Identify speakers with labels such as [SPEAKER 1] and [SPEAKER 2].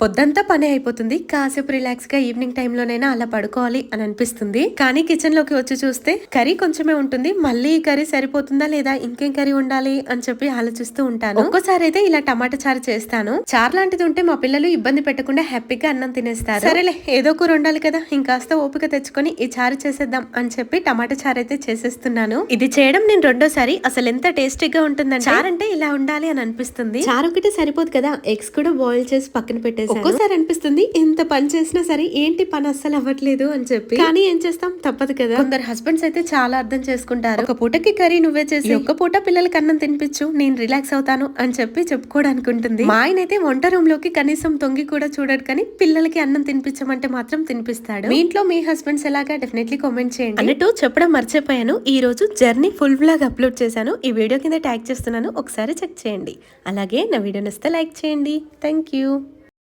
[SPEAKER 1] పొద్దంతా పని అయిపోతుంది. కాసేపు రిలాక్స్గా ఈవినింగ్ టైంలోనైనా అలా పడుకోవాలి అని అనిపిస్తుంది. కానీ కిచెన్లోకి వచ్చి చూస్తే కర్రీ కొంచెమే ఉంటుంది. మళ్ళీ ఈ కర్రీ సరిపోతుందా లేదా? ఇంకేం కర్రీ ఉండాలి అని చెప్పి ఆలోచిస్తూ ఉంటాను. ఒక్కోసారి అయితే ఇలా టమాటా చారు చేస్తాను. చారు లాంటిది ఉంటే మా పిల్లలు ఇబ్బంది పెట్టకుండా హ్యాపీగా అన్నం తినేస్తారు. సరేలే ఏదో కూర ఉండాలి కదా. ఇంకాస్త ఓపిక తెచ్చుకొని ఈ చారు చేసేద్దాం అని చెప్పి టమాటా చారు అయితే చేసేస్తున్నాను. ఇది చేయడం నేను రెండోసారి. అసలు ఎంత టేస్టీగా ఉంటుందంటే చారు అంటే ఇలా ఉండాలి అని అనిపిస్తుంది. చారు ఒకటి సరిపోదు కదా. ఎగ్స్ కూడా బాయిల్ చేసి పక్కన పెట్టేసి ఒక్కోసారి అనిపిస్తుంది ఎంత పని చేసినా సరే ఏంటి పని అస్సలు అవ్వట్లేదు అని చెప్పి. కానీ ఏం చేస్తాం? తప్పదు కదా. కొందరు హస్బెండ్స్ అయితే చాలా అర్థం చేసుకుంటారు. ఒక పూటకి కర్రీ నువ్వే చేసి ఒక్క పూట పిల్లలకి అన్నం తినిపించు నేను రిలాక్స్ అవుతాను అని చెప్పి చెప్పుకోవడానికి ఉంటుంది. మా ఆయన అయితే వంట రూమ్లోకి కనీసం తొంగి కూడా చూడడు కానీ పిల్లలకి అన్నం తినిపించమంటే మాత్రం తినిపిస్తాడు. మీ ఇంట్లో మీ హస్బెండ్స్ ఎలాగా? డెఫినెట్లీ కామెంట్ చేయండి. అన్నట్టు చెప్పడం మర్చిపోయాను. ఈ రోజు జర్నీ ఫుల్ వ్లాగ్ అప్లోడ్ చేశాను. ఈ వీడియో కింద ట్యాగ్ చేస్తున్నాను. ఒకసారి చెక్ చేయండి. అలాగే నా వీడియో నచ్చితే లైక్ చేయండి. Thank you